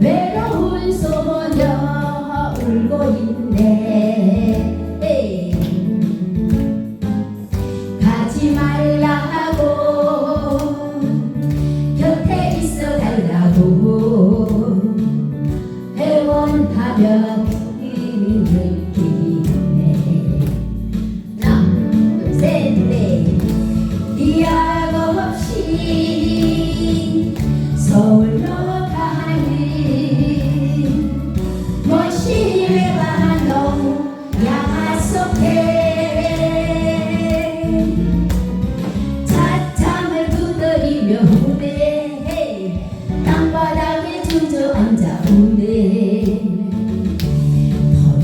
외로운 소녀 울고 있네.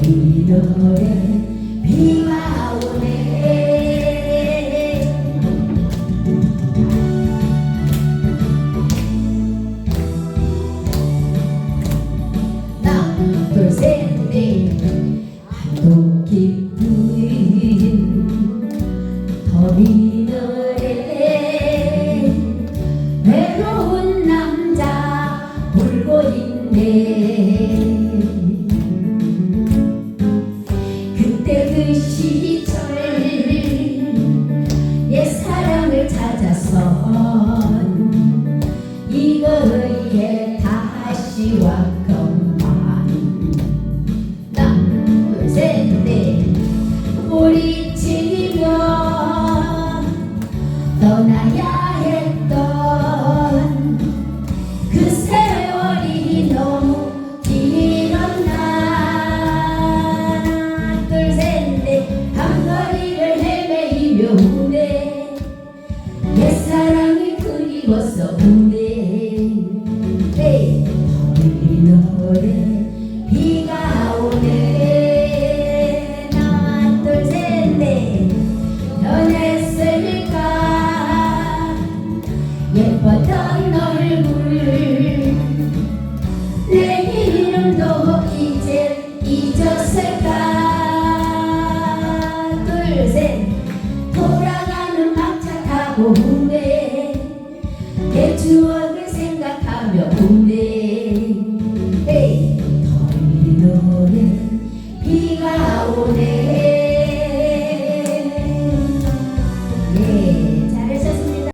이 노래 비와 오네. 나야 했던 그 세월이 너무 길었나. 둘셋넷. 밤거리를 헤매이며 운데 옛사랑이 그리웠어 운데 kumbe yetu